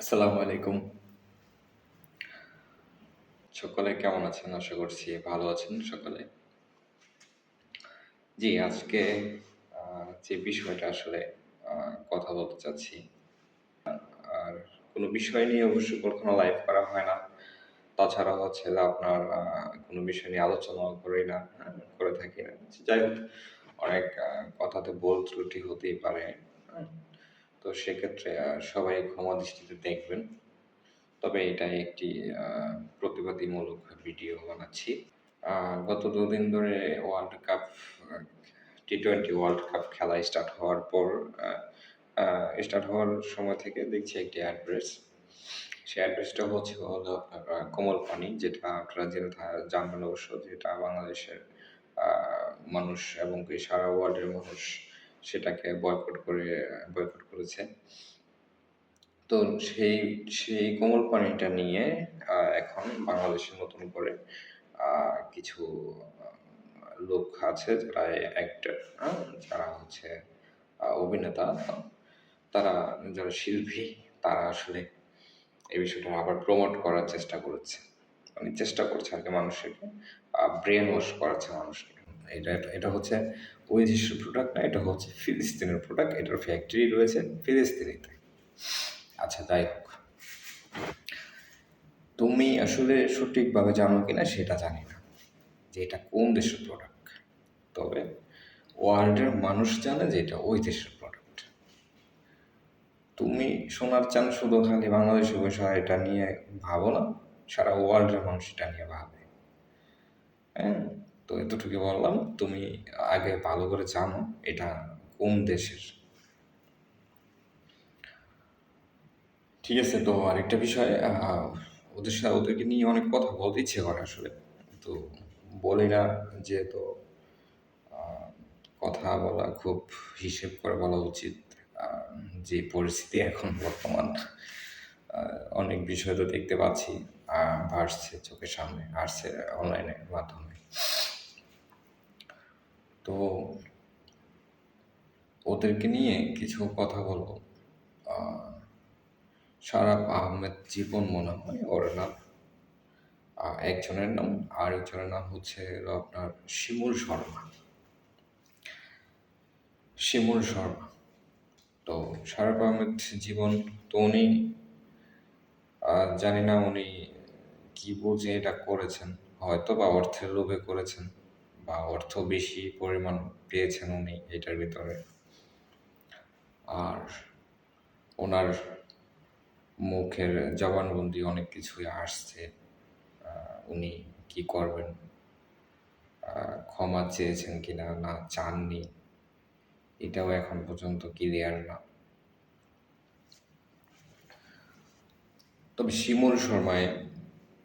আসসালামু আলাইকুম। সকলে কেমন আছেন? আশা করছি ভালো আছেন সকলে। জি, আজকে যে বিষয়টা আসলে কথা বলতে চাচ্ছি, আর কোনো বিষয় নিয়ে অবশ্য কখনো লাইভ করা হয় না। তাছাড়া হচ্ছে আপনার কোনো বিষয় নিয়ে আলোচনা করি না করে থাকি না। যাই হোক, অনেক কথাতে ভুল ত্রুটি হতেই পারে। তো সেক্ষেত্রে সবাই ক্ষমা দৃষ্টিতে দেখবেন। তবে এটা একটি প্রতিবাদীমূলক ভিডিও বানাচ্ছি। গত দুদিন ধরে world cup T twenty world cup খেলা স্টার্ট হওয়ার পর স্টার্ট হওয়ার সময় থেকে দেখছি একটি অ্যাড্রেস সেই অ্যাড্রেসটা হচ্ছে হলো আপনার কোমল পানি যেটা আপনারা জেনে জানবেন অবশ্য, যেটা বাংলাদেশের মানুষ এবং কি সারা ওয়ার্ল্ডের মানুষ সেটাকে বয়কট করে বয়কট করেছে। তো সেই সেই কোমল পানিটা নিয়ে এখন বাংলাদেশে নতুন করে কিছু লোক আছে যারা অ্যাক্টর যারা হচ্ছে অভিনেতা। তারা, যারা শিল্পী, তারা আসলে এই বিষয়টা আবার প্রমোট করার চেষ্টা করেছে। মানে চেষ্টা করছে আর কি মানুষকে ব্রেন ওয়াশ করাচ্ছে মানুষকে। এটা, এটা- হচ্ছে ওই দেশের প্রোডাক্ট না, এটা হচ্ছে ফিলিস্তিনের প্রোডাক্ট এটার ফ্যাক্টরি রয়েছে ফিলিস্তিনিতে। আচ্ছা যাই হোক। তুমি আসলে সঠিকভাবে জানো কিনা সেটা জানি না, যে এটা কোন দেশের প্রোডাক্ট তবে ওয়ার্ল্ডের মানুষ জানে যে এটা ওই দেশের প্রোডাক্ট তুমি শোনার চান শুধু খালি বাংলাদেশের বিষয় এটা নিয়ে ভাবো না, সারা ওয়ার্ল্ডের মানুষ এটা নিয়ে ভাবে। হ্যাঁ? তো এতটুকু বললাম, তুমি আগে ভালো করে জানো এটা কোন দেশের। ঠিক আছে, তো আরেকটা বিষয় ওদের সাথে ওদেরকে নিয়ে অনেক কথা বলতে ইচ্ছে করে আসলে। তো বলি না যেহেতু কথা বলা খুব হিসেব করে বলা উচিত যে পরিস্থিতি এখন বর্তমান। অনেক বিষয় তো দেখতে পাচ্ছি ভাসছে চোখের সামনে আসছে অনলাইনের মাধ্যমে। তো ওদেরকে নিয়ে কিছু কথা বলব। সারাপ আহমেদ জীবন মনে হয় ওর নাম। একজনের নাম আর একজনের নাম হচ্ছে আপনার শিমুল শর্মা। শিমুল শর্মা। তো সারাপ আহমেদ জীবন তো উনি জানি না উনি কি বুঝে এটা করেছেন, হয়তো বা অর্থের লোভে করেছেন। বা অর্থ বেশি পরিমাণ পেয়েছেন উনি এটার ভিতরে। আর ওনার মুখের জবানবন্দি অনেক কিছুই আসছে উনি কি করবেন? ক্ষমা চেয়েছেন কিনা না? চাননি। এটাও এখন পর্যন্ত ক্লিয়ার না। তবে শিমুল শর্মায়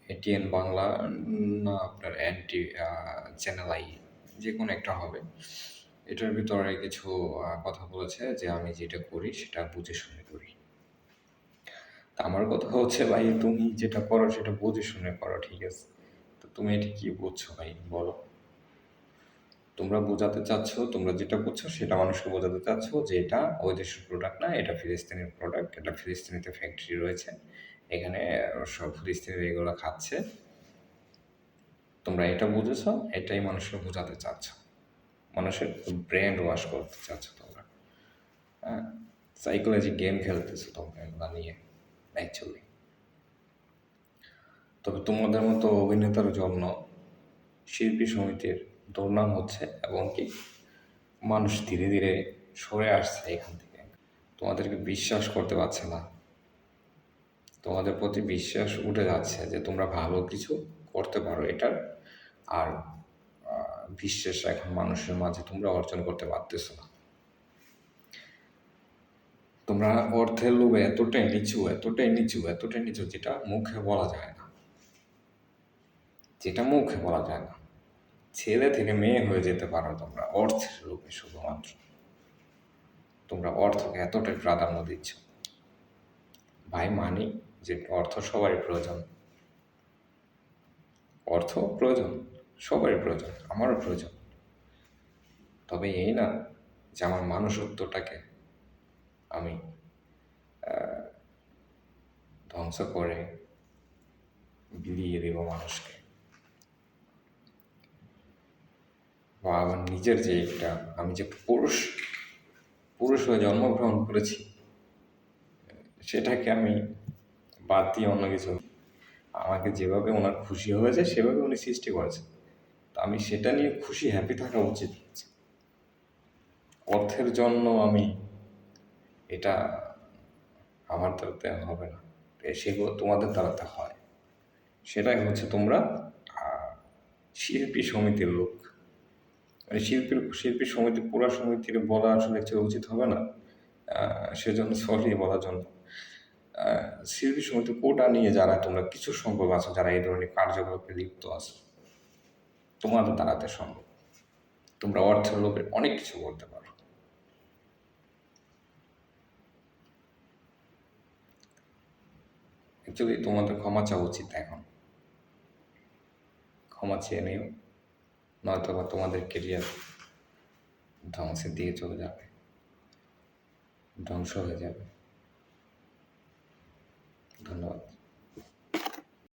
এটিএন বাংলা, না আপনার অ্যান্টি চ্যানেল আই যে কোনো একটা হবে। এটার ভিতরে কিছু কথা বলেছে যে আমি যেটা করি সেটা বুঝে শুনে করি। আমার কথা হচ্ছে ভাই, তুমি যেটা করো সেটা বুঝে শুনে করো, ঠিক আছে? তো তুমি এটা কি বুঝছ ভাই, বলো। তোমরা বোঝাতে চাচ্ছ, তোমরা যেটা বুঝছ সেটা মানুষকে বোঝাতে চাচ্ছ যে এটা ওই দেশের প্রোডাক্ট না, এটা ফিলিস্তিনের প্রোডাক্ট এটা ফিলিস্তিনিতে ফ্যাক্টরি রয়েছে। এখানে সব ফিলিস্তিনির এগুলো খাচ্ছে। তোমরা এটা বুঝেছ, এটাই মানুষকে বোঝাতে চাচ্ছ। মানুষের ব্রেন ওয়াশ করতে চাচ্ছ তোমরা। হ্যাঁ সাইকোলজি গেম খেলতেছো তোমরা এগুলো নিয়ে অ্যাকচুয়ালি তবে তোমাদের মতো অভিনেতার জন্য শিল্পী সমিতির দুর্নাম হচ্ছে এবং কি, মানুষ ধীরে ধীরে সরে আসছে এখান থেকে। তোমাদেরকে বিশ্বাস করতে পারছে না। তোমাদের প্রতি বিশ্বাস উঠে যাচ্ছে যে তোমরা ভালো কিছু করতে পারো, এটার আর বিশ্বাস এখন মানুষের মাঝে তোমরা অর্জন করতে পারতেছো না। তোমরা অর্থের লোভে এতটাই নিচু এতটাই নিচু এতটাই নিচু যেটা মুখে বলা যায় না। যেটা মুখে বলা যায় না। ছেলে থেকে মেয়ে হয়ে যেতে পারো তোমরা অর্থের লোভে শুধুমাত্র। তোমরা অর্থকে এতটাই প্রাধান্য দিচ্ছ। ভাই মানি যে অর্থ সবারই প্রয়োজন। অর্থ প্রয়োজন, সবারই প্রয়োজন, আমারও প্রয়োজন। তবে এই না যে আমার মানুষত্বটাকে আমি ধ্বংস করে বিলিয়ে দেব মানুষকে। বা আমার নিজের যে একটা, আমি যে পুরুষ পুরুষ হয়ে জন্মগ্রহণ করেছি, সেটাকে আমি বাদ দিয়ে অন্য কিছু। আমাকে যেভাবে ওনার খুশি হয়েছে, সেভাবে উনি সৃষ্টি করেছে। তো আমি সেটা নিয়ে খুশি হ্যাপি থাকা উচিত অর্থের জন্য আমি এটা আমার দ্বারাতে হবে না। সেগুলো তোমাদের দ্বারাতে হয়। সেটাই হচ্ছে তোমরা শিল্পী সমিতির লোক। মানে শিল্পীর, শিল্পী সমিতি, পুরা সমিতির বলা আসলে উচিত হবে না। সেজন্য সরি বলার জন্য। শিল্পী সমিতি কোটা নিয়ে যারা, তোমরা কিছু সংখ্যক আছো যারা এই ধরনের কার্যকলাপে লিপ্ত আছো? তোমাদের দাঁড়াতে সম্ভব। তোমরা অর্থের লোভে অনেক কিছু করতে পারো। অ্যাকচুয়ালি তোমাদের ক্ষমা চাওয়া উচিত এখন। ক্ষমা চেয়ে নিও, নয়তো বা তোমাদের কেরিয়ার ধ্বংসের দিকে চলে যাবে। ধ্বংস হয়ে যাবে। 看了。